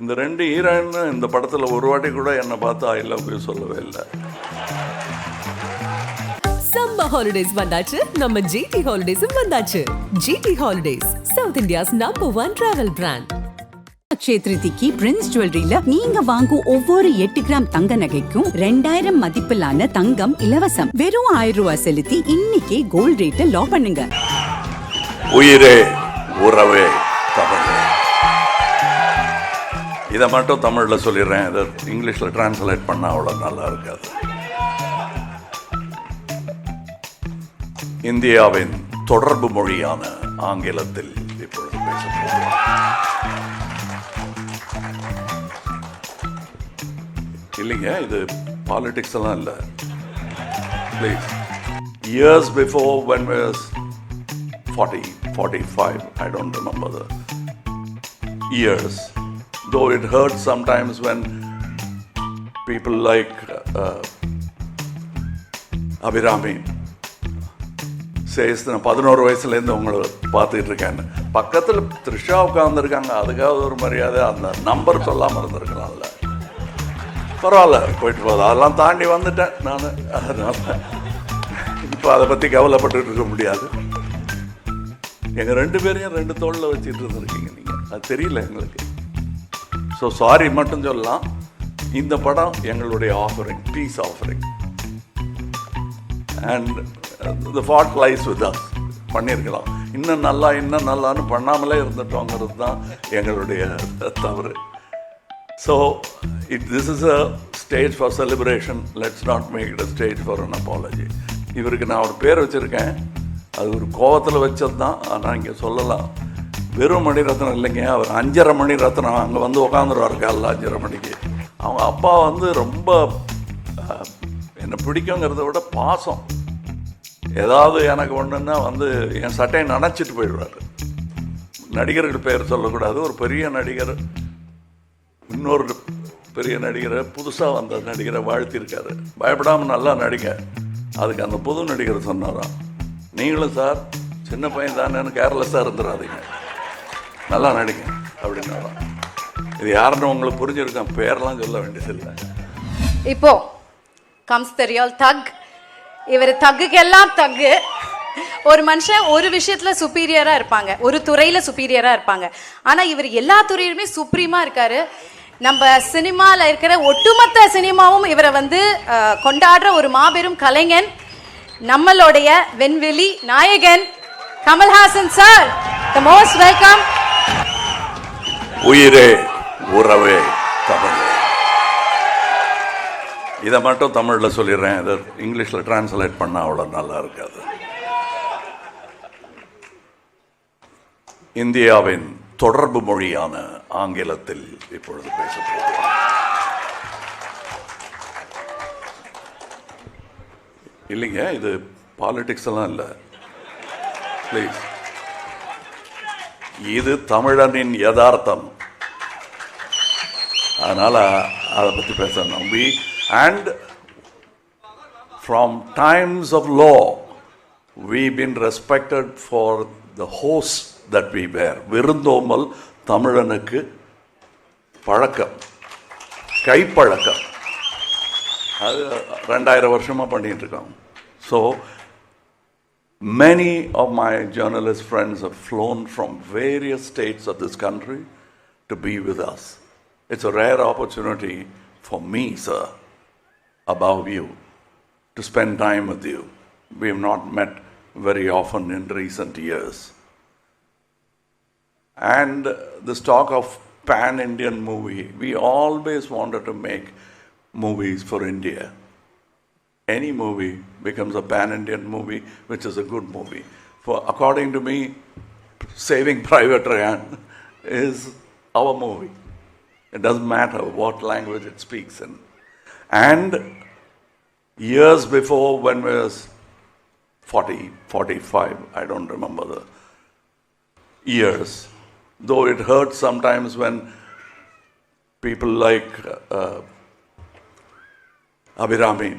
இந்த ரெண்டு ஹீரோயின் இந்த படத்தில் ஒரு வாட்டி கூட என்னை பார்த்து ஐ லவ் யூ சொல்லவே இல்லை. சம்மர் ஹாலிடேஸ் வந்தாச்சு. நம்ம ஜிடி ஹாலிடேஸும் வந்தாச்சு. GT holidays south India's number one travel brand Akshaya திருதிக்கு Prince ஜுவல்லரியில நீங்க வாங்கும் ஒவ்வொரு எட்டு கிராம் தங்க நகைக்கும் ரெண்டாயிரம் மதிப்பிலான தங்கம் இலவசம். வெறும் ஆயிரம் ரூபாய் செலுத்தி இன்னைக்கே கோல்ட் ரேட்டை லாக் பண்ணுங்க. உயிரே உறவே. இதை மட்டும் தமிழில் சொல்லிடுறேன். இதை இங்கிலீஷில் டிரான்ஸ்லேட் பண்ணால் அவ்வளோ நல்லா இருக்காது. இந்தியாவின் தொடர்பு மொழியான ஆங்கிலத்தில் இப்பொழுது பேசப்போகிறோம். இல்லைங்க இது பாலிடிக்ஸ் எல்லாம் இல்லை. Please years before when was 40, 45, I don't remember the years Though it hurts sometimes when people like uh, Abhirami says நான் பதினோரு வயசுலேருந்து உங்களை பார்த்துட்டு இருக்கேன் பக்கத்தில் த்ரிஷா உட்காந்துருக்காங்க அதுக்காவது ஒரு மரியாதை. அந்த நம்பர் சொல்லாமல் இருந்திருக்கலாம்ல. பரவாயில்ல போயிட்டு போதும் அதெல்லாம் தாண்டி வந்துட்டேன் நான். அதனால் இப்போ அதை பற்றி கவலைப்பட்டுட்டு இருக்க முடியாது. எங்கள் ரெண்டு பேரையும் ரெண்டு தோளில் வச்சுட்டு இருந்திருக்கீங்க நீங்கள் அது தெரியல எங்களுக்கு. ஸோ சாரி மட்டும் சொல்லலாம். இந்த படம் எங்களுடைய offering piece offering and the fault lies with us பண்ணியிருக்கலாம் இன்னும் நல்லா இன்னும் நல்லான்னு பண்ணாமலே இருந்துட்டோங்கிறது தான் எங்களுடைய தவறு. So it this is a stage for celebration let's not make it a stage for an apology இவருக்கு நான் ஒரு பேர் வச்சுருக்கேன். அது ஒரு கோவத்தில் வச்சது தான் ஆனால் இங்கே சொல்லலாம். வெறும் மணிரத்னம் இல்லைங்க. அவர் அஞ்சரை மணி ரத்னம் அங்கே வந்து உட்காந்துருவார் காலைல அஞ்சரை மணிக்கு. அவங்க அப்பா வந்து ரொம்ப என்னை பிடிக்குங்கிறத விட பாசம். ஏதாவது எனக்கு ஒன்றுன்னா வந்து என் சட்டையை நனைச்சிட்டு போயிடுவார். நடிகர்கள் பெயர் சொல்லக்கூடாது. ஒரு பெரிய நடிகர் இன்னொரு பெரிய நடிகரை புதுசாக வந்த நடிகரை வாழ்த்திருக்காரு. பயப்படாமல் நல்லா நடிங்க. அதுக்கு அந்த புது நடிகர் சொன்னாராம் நீங்களும் சார் சின்ன பையன் தானேன்னு கேர்லெஸ்ஸாக இருந்துடாதீங்க நல்லா நடிங்க அப்படின்னாராம் இது யாருன்னு உங்களுக்கு புரிஞ்சிருக்கேன் பேரெல்லாம் சொல்ல வேண்டியதில்லை. இப்போ கம்ஸ் த தக் இவர் தக்குக்கெல்லாம் தக்கு ஒரு மனுஷன் ஒரு விஷயத்துல சுப்பீரியரா இருப்பாங்க ஒரு துறையில சுப்பீரியரா இருப்பாங்க. ஆனா இவர் எல்லா துறையிலுமே சுப்ரீமா இருக்காரு. நம்ம சினிமால இருக்கிற ஒட்டுமொத்த சினிமாவும் இவரை வந்து கொண்டாடுற ஒரு மாபெரும் கலைஞன் நம்மளுடைய வெண்வெளி நாயகன் Kamal Haasan sir the most welcome உயிரே உறவே தமிழ். இதை மட்டும் தமிழில் சொல்லிடுறேன். இதை இங்கிலீஷில் டிரான்ஸ்லேட் பண்ணால் அவ்வளோ நல்லா இருக்காது. இந்தியாவின் தொடர்பு மொழியான ஆங்கிலத்தில் இப்பொழுது பேசப்போகிறோம். இல்லைங்க இது பாலிடிக்ஸ் எல்லாம் இல்லை. ப்ளீஸ் இது தமிழனின் யதார்த்தம். அதனால் அதை பற்றி பேசணும் we and from times of low we been respected for the host that we were விருந்தோமல் தமிழனுக்கு பழக்கம் கைப்பழக்கம். அது ரெண்டாயிரம் வருஷமாக பண்ணிட்டு இருக்கோம். So many of my journalist friends flown flown various states of of this country to be with. It's a rare opportunity for me, sir, above you, to spend time with you. We have not met very often in recent years. And this talk of pan Indian movie, we always wanted to make movies for India any movie becomes a pan Indian movie, which is a good movie. For according to me, Saving Private Ryan is our movie. It doesn't matter what language it speaks in. And years before, when we was 40, 45, I don't remember the years, though it hurts sometimes when people like uh, Abhirami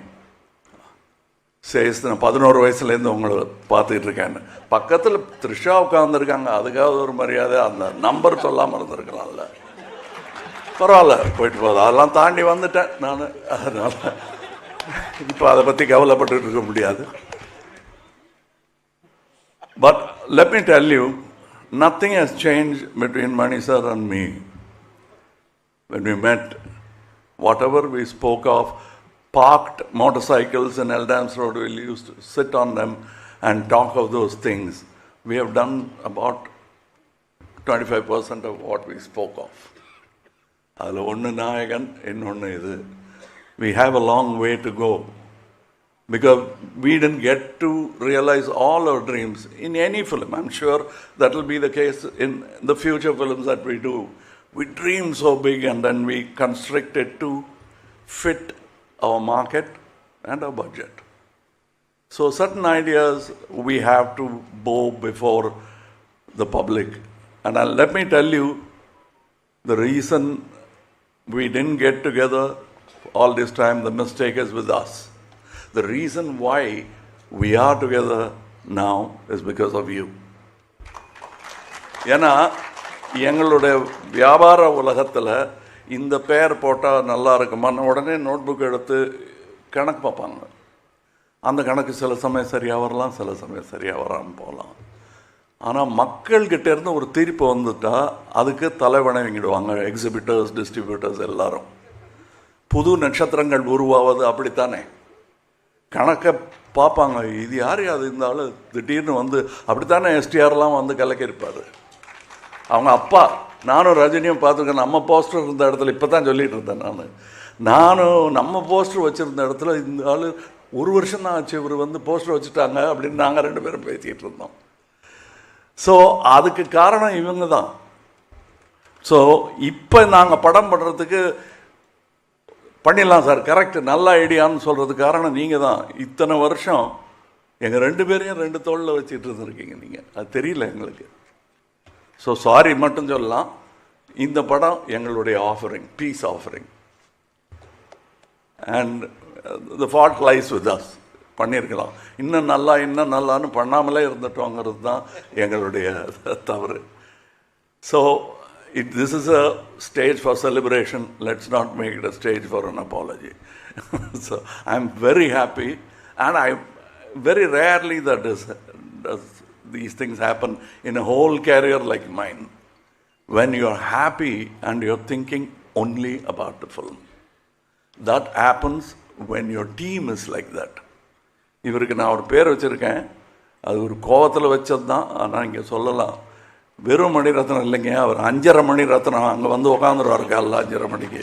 chase நான் பதினோரு வயசுலேருந்து உங்களை பார்த்துட்டு இருக்கேன் பக்கத்தில் த்ரிஷா உட்காந்துருக்காங்க அதுக்காவது ஒரு மரியாதை அந்த நம்பர் சொல்லாமல் இருந்திருக்கலாம்ல பரவாயில்ல போயிட்டு போகுது அதெல்லாம் தாண்டி வந்துட்டேன் நான் அதனால் இப்போ அதை பற்றி கவலைப்பட்டுட்டு இருக்க முடியாது but let me tell you, nothing has changed between Mani sir and me. When we met, whatever we spoke of, parked motorcycles in Eldams Road, we used to sit on them and talk of those things. We have done about 25% of what we spoke of. அதில் ஒன்று நாயகன் இன்னொன்று இது we have a long way to go because we didn't get to realize all our dreams in any film. I'm sure that will be the case in the future films that we do. We dream so big and then we constrict it to fit our market and our budget. So, certain ideas we have to bow before the public. And I'll, let me tell you the reason we didn't get together all this time, the mistake is with us. The reason why we are together now is because of you. ஏன்னா எங்களுடைய வியாபார உலகத்தில் இந்த பெயர் போட்டால் நல்லா இருக்குமான்னு உடனே நோட் புக் எடுத்து கணக்கு பார்ப்பாங்க அந்த கணக்கு சில சமயம் சரியாக வரலாம் சில சமயம் சரியாக வராமல் போகலாம் ஆனால் மக்கள்கிட்ட இருந்து ஒரு தீர்ப்பு வந்துட்டால் அதுக்கு தலைவணங்கிடுவாங்க எக்ஸிபிட்டர்ஸ் டிஸ்ட்ரிபியூட்டர்ஸ் எல்லாரும். புது நட்சத்திரங்கள் உருவாவது அப்படித்தானே? கணக்கை பார்ப்பாங்க இது யார் அது இந்த ஆள் திடீர்னு வந்து அப்படித்தானே எஸ்டிஆர்லாம் வந்து கலக்கியிருப்பார். அவங்க அப்பா நானும் ரஜினியும் பார்த்துருக்கேன் நம்ம போஸ்டர் இருந்த இடத்துல இப்போ தான் சொல்லிட்டு இருந்தேன் நான். நானும் நம்ம போஸ்டர் வச்சுருந்த இடத்துல இந்த ஆள் ஒரு வருஷம் தான் ஆச்சு இவர் வந்து போஸ்டர் வச்சுட்டாங்க அப்படின்னு நாங்கள் ரெண்டு பேரும் பேசிக்கிட்டு இருந்தோம். ஸோ அதுக்கு காரணம் இவங்க தான் ஸோ இப்போ நாங்கள் படம் பண்ணுறதுக்கு பண்ணிடலாம் சார் கரெக்ட் நல்ல ஐடியான்னு சொல்கிறதுக்கு காரணம் நீங்கள் தான் இத்தனை வருஷம் எங்கள் ரெண்டு பேரையும் ரெண்டு தோளில் வச்சுட்டு இருந்திருக்கீங்க நீங்கள் அது தெரியல எங்களுக்கு. ஸோ சாரி மட்டும் சொல்லலாம். இந்த படம் எங்களுடைய offering peace offering and the fault lies with us பண்ணியிருக்கலாம் இன்னும் நல்லா இன்னும் நல்லான்னு பண்ணாமலே இருந்துட்டோங்கிறது தான் எங்களுடைய தவறு so it this is a stage for celebration let's not make it a stage for an apology so I am very happy and I very rarely that is does these things happen in a whole career like mine when you're happy and you're thinking only about the film. That happens when your team is like that. இவருக்கு நான் ஒரு பேர் வச்சுருக்கேன். அது ஒரு கோவத்தில் வச்சது தான் ஆனால் இங்கே சொல்லலாம். வெறும் மணி ரத்னம் இல்லைங்க. அவர் அஞ்சரை மணி ரத்னம் அங்கே வந்து உட்காந்துருவார் காலைல அஞ்சரை மணிக்கு.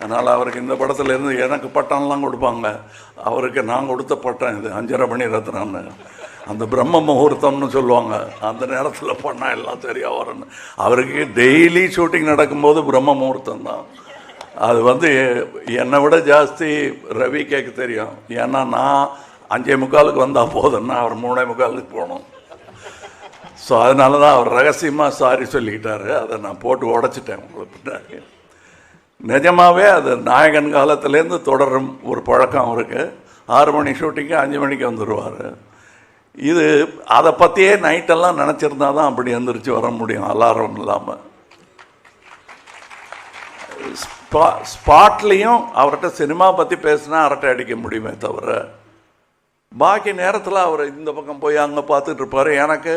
அதனால் அவருக்கு இந்த படத்தில் இருந்து எனக்கு பட்டம்லாம் கொடுப்பாங்க. அவருக்கு நான் கொடுத்த பட்டம் இது அஞ்சரை மணி ரத்னம்னு அந்த பிரம்ம முகூர்த்தம்னு சொல்லுவாங்க. அந்த நேரத்தில் பண்ணால் எல்லாம் சரியாக வரும்னு. அவருக்கு டெய்லி ஷூட்டிங் நடக்கும்போது பிரம்ம முகூர்த்தம் தான் அது வந்து என்னை விட ஜாஸ்தி ரவி கேட்க தெரியும். ஏன்னா நான் அஞ்சே முக்காலுக்கு வந்தால் போதும்னா அவர் மூணே முக்காலுக்கு போகணும். ஸோ அதனால தான் அவர் ரகசியமாக சாரி சொல்லிக்கிட்டாரு. அதை நான் போட்டு உடச்சிட்டேன் உங்களுக்கு பின்னாடி. நிஜமாகவே அது நாயகன் காலத்துலேருந்து தொடரும் ஒரு பழக்கம் அவருக்கு. ஆறு மணி ஷூட்டிங்கு அஞ்சு மணிக்கு வந்துடுவார் இது அதை பற்றியே நைட்டெல்லாம் நினச்சிருந்தா தான் அப்படி எந்திரிச்சு வர முடியும் அலாரம் இல்லாமல் ஸ்பா ஸ்பாட்லேயும் அவர்கிட்ட சினிமா பற்றி பேசினா அரட்டை அடிக்க முடியுமே தவிர பாக்கி நேரத்தில் அவர் இந்த பக்கம் போய் அங்கே பார்த்துட்டு இருப்பார். எனக்கு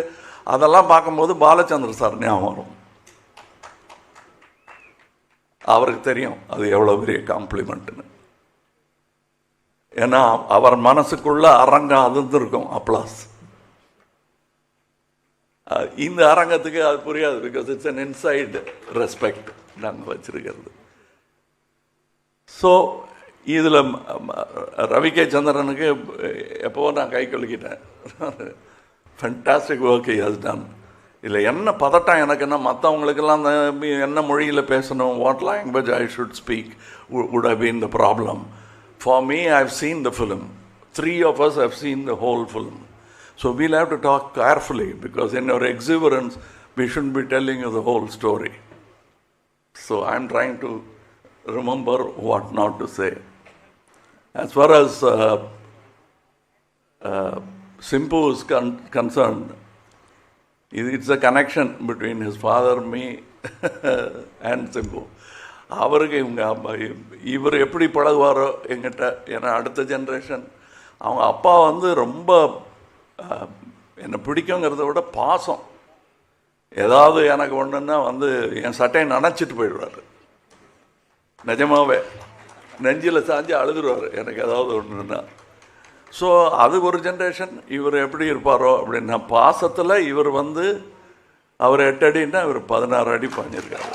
அதெல்லாம் பார்க்கும்போது பாலச்சந்திர சார் ஞாபகம் வரும். அவருக்கு தெரியும் அது எவ்வளோ பெரிய காம்ப்ளிமெண்ட்டுன்னு. ஏன்னா அவர் மனசுக்குள்ள அரங்கம் அதிர்ந்திருக்கும் அப்ளாஸ். இந்த அரங்கத்துக்கு அது புரியாது because it's an inside respect நாங்கள் வச்சிருக்கிறது. ஸோ இதில் ரவி கே சந்திரனுக்கு எப்போவோ நான் கை கொள்ளிக்கிட்டேன் ஃபென்டாஸ்டிக் ஒர்க் ஹஸ் டன் இதில் என்ன பதட்டம் எனக்குன்னா மற்றவங்களுக்கெல்லாம் என்ன மொழியில் பேசணும் what language I should speak would have been the problem for me I have seen the film three of us have seen the whole film so we'll have to talk carefully because in our experience we should be telling the whole story so I am trying to remember what not to say As far as uh, uh, Simpu is con- concerned, it- it's a connection between his father, me, and Simpu. அவருக்கு இவங்க அப்பா- இவர் எப்படி பழகுவாரோ எங்கிட்ட ஏன்னா அடுத்த generation அவங்க அப்பா வந்து ரொம்ப அஹ், என்னை பிடிக்குங்கிறத விட பாசம். ஏதாவது எனக்கு ஒன்றுன்னா வந்து என் சட்டையை நனைச்சிட்டு போயிடுவார். நிஜமாவே. நெஞ்சில் சாஞ்சு அழுதுருவார். எனக்கு ஏதாவது ஒன்றுன்னா ஸோ அது ஒரு ஜென்ரேஷன் இவர் எப்படி இருப்பாரோ அப்படின்னா பாசத்தில் இவர் வந்து அவர் எட்டு அடின்னா இவர் பதினாறு அடி பாஞ்சிருக்காரு.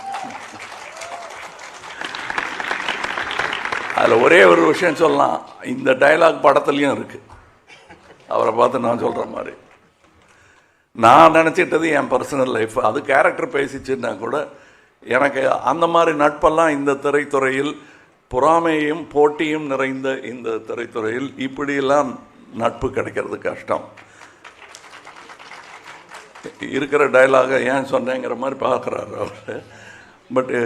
அதில் ஒரே ஒரு விஷயம் சொல்லலாம். இந்த டயலாக் படத்துலையும் இருக்குது அவரை பார்த்து நான் சொல்கிற மாதிரி. நான் நினச்சிட்டது என் பர்சனல் லைஃப் அது கேரக்டர் பேசிச்சுன்னா கூட எனக்கு அந்த மாதிரி நட்பெல்லாம் இந்த திரைத்துறையில் பொறாமையும் போட்டியும் நிறைந்த இந்த திரைத்துறையில் இப்படியெல்லாம் நட்பு கிடைக்கிறது கஷ்டம். இருக்கிற டயலாகை ஏன் சொன்னேங்கிற மாதிரி பார்க்குறாரு அவர். பட்டு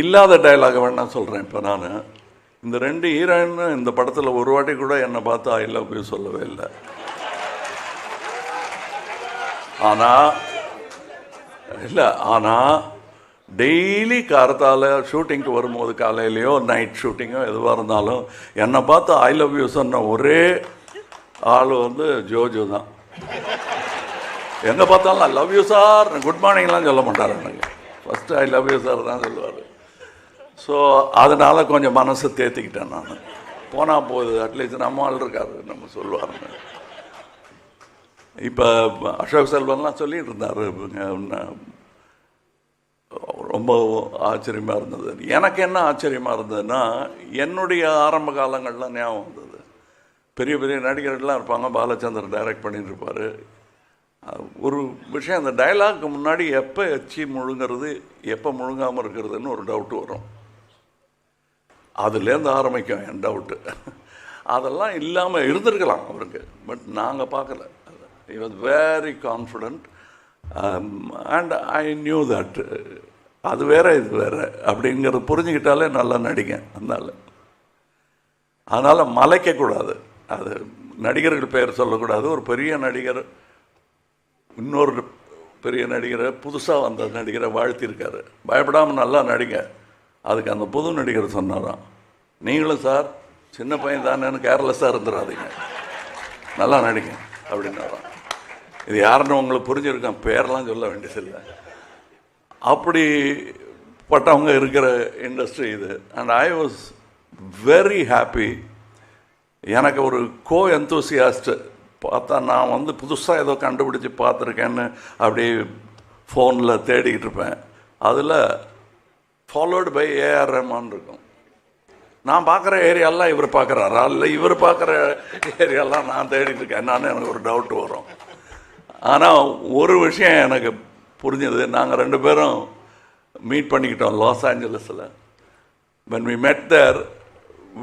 இல்லாத டயலாகை வேணால் சொல்கிறேன் இப்போ நான். இந்த ரெண்டு ஹீரோயினும் இந்த படத்தில் ஒரு வாட்டி கூட என்னை பார்த்து ஐ லவ் யூ சொல்லவே இல்லை. ஆனால் இல்லை ஆனால் டெய்லி காரத்தால் ஷூட்டிங்க்கு வரும்போது காலையிலையோ நைட் ஷூட்டிங்கோ எதுவாக இருந்தாலும் என்னை பார்த்து ஐ லவ் யூ சொன்ன ஒரே ஆள் வந்து ஜோஜோ தான். எங்கே பார்த்தாலும் I love you sir good மார்னிங்லாம் சொல்ல மாட்டார் எனக்கு first I love you sir தான் சொல்லுவார். ஸோ அதனால் கொஞ்சம் மனசு தேத்திக்கிட்டேன் நான். போனால் போகுது அட்லீஸ்ட் நம்ம ஆள் இருக்காரு நம்ம சொல்லுவாருன்னு இப்போ அசோக் செல்வன்லாம் சொல்லிட்டு இருந்தார் ரொம்ப ஆச்சரியமாக இருந்தது. எனக்கு என்ன ஆச்சரியமாக இருந்ததுன்னா என்னுடைய ஆரம்ப காலங்கள்லாம் ஞாபகம் வந்தது. பெரிய பெரிய நடிகர்கள்லாம் இருப்பாங்க பாலச்சந்தர் டைரக்ட் பண்ணிட்டு இருப்பார். ஒரு விஷயம் அந்த டைலாக்கு முன்னாடி எப்போ எச்சி முழுங்கிறது எப்போ முழுங்காமல் இருக்கிறதுன்னு ஒரு டவுட்டு வரும். அதுலேருந்து ஆரம்பிக்கும் என் டவுட்டு அதெல்லாம் இல்லாமல் இருந்திருக்கலாம் அவருக்கு பட் நாங்கள் பார்க்கல. He was very confident and I knew that அது வேற இது வேற. அப்படிங்கிறத புரிஞ்சுக்கிட்டாலே நல்லா நடிங்க அதனால். அதனால் மலைக்கக்கூடாது அது நடிகர்கள் பெயர் சொல்லக்கூடாது. ஒரு பெரிய நடிகர் இன்னொரு பெரிய நடிகரை புதுசாக வந்த நடிகரை வாழ்த்தியிருக்காரு பயப்படாமல் நல்லா நடிங்க. அதுக்கு அந்த புது நடிகர் சொன்னாராம். நீங்களும் சார் சின்ன பையன் தானேன்னு கேர்லெஸ்ஸாக இருந்துடாதீங்க. நல்லா நடிங்க அப்படின்னாராம். இது யாருன்னு உங்களுக்கு புரிஞ்சிருக்கேன் பேரெலாம் சொல்ல வேண்டியதில்லை. அப்படிப்பட்டவங்க இருக்கிற இண்டஸ்ட்ரி இது. And I was very happy எனக்கு ஒரு கோ எந்தூசியாஸ்ட் பார்த்தா நான் வந்து புதுசாக ஏதோ கண்டுபிடிச்சி பார்த்துருக்கேன்னு அப்படியே ஃபோனில் தேடிக்கிட்டு இருப்பேன். அதில் ஃபாலோடு பை ஏஆர் ரஹ்மான் இருக்கும். நான் பார்க்குற ஏரியாலாம் இவர் பார்க்குறாரா? இல்லை இவர் பார்க்குற ஏரியாலாம் நான் தேடிட்டு இருக்கேன். நான் எனக்கு ஒரு டவுட் வரும். ஆனால் ஒரு விஷயம் எனக்கு புரிஞ்சது நாங்கள் ரெண்டு பேரும் மீட் பண்ணிக்கிட்டோம் லாஸ் ஏஞ்சலஸில் when we met there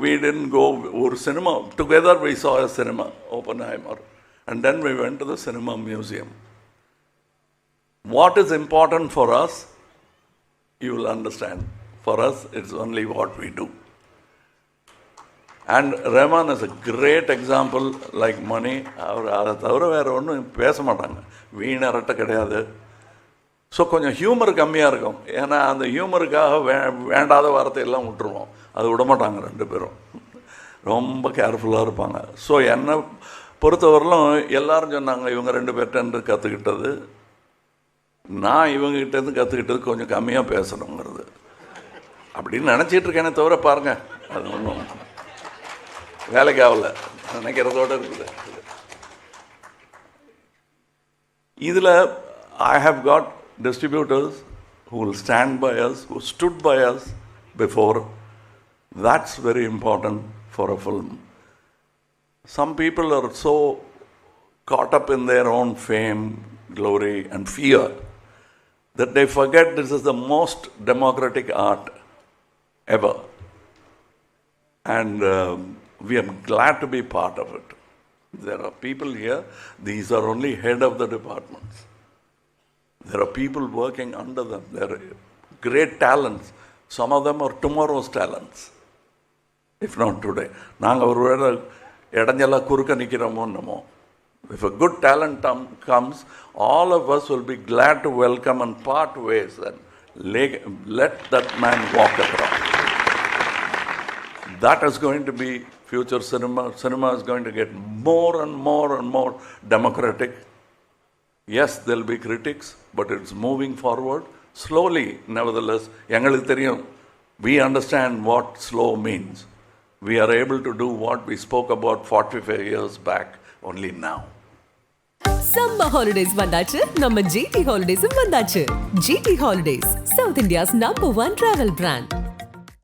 we didn't go ஒரு cinema together we saw a cinema Oppenheimer and then we went to the cinema museum what is important for us you will understand for us it's only what we do and Rahman is a great example like money அவர் அதை தவிர வேறு ஒன்றும் பேச மாட்டாங்க வீணரட்ட கிடையாது so கொஞ்சம் humour கம்மியாக இருக்கும். ஏன்னா அந்த ஹியூமருக்காக வே வேண்டாத வார்த்தையெல்லாம் விட்டுருவோம். அது விட மாட்டாங்க ரெண்டு பேரும். ரொம்ப கேர்ஃபுல்லாக இருப்பாங்க. ஸோ என்னை பொறுத்தவரையிலும் எல்லாரும் சொன்னாங்க இவங்க ரெண்டு பேர்கிட்ட கற்றுக்கிட்டது நான் இவங்ககிட்டேருந்து கற்றுக்கிட்டது கொஞ்சம் கம்மியாக பேசணுங்கிறது. அப்படின்னு நினச்சிட்டு இருக்கேனே தவிர பாருங்கள் அது ஒன்றும் வேலைக்கு ஆகல. நினைக்கிறதோட இருக்குது. இதில் I have got distributors who will stand by us, who stood by us before. That's very important for a film. Some people are so caught up in their own fame, glory, and fear that they forget this is the most democratic art ever. And um, we are glad to be part of it. There are people here, these are only head of the departments. There are people working under them. There are great talents. Some of them are tomorrow's talents, if not today. நாங்கள் ஒரு வேளை இடைஞ்சலாக குறுக்க நிற்கிறோமோ என்னமோ If a good talent um, comes, all of us will be glad to welcome and part ways and Leg- let that man walk around. That is going to be future cinema. Cinema is going to get more and more and more democratic. Yes, there'll be critics, but it's moving forward slowly. Nevertheless, எங்களுக்கு தெரியும் we understand what slow means. We are able to do what we spoke about 45 years back only now. Summer holidays வந்தாச்சு நம்ம GT ஹாலிடேஸும் வந்தாச்சு GT holidays South India's number one travel brand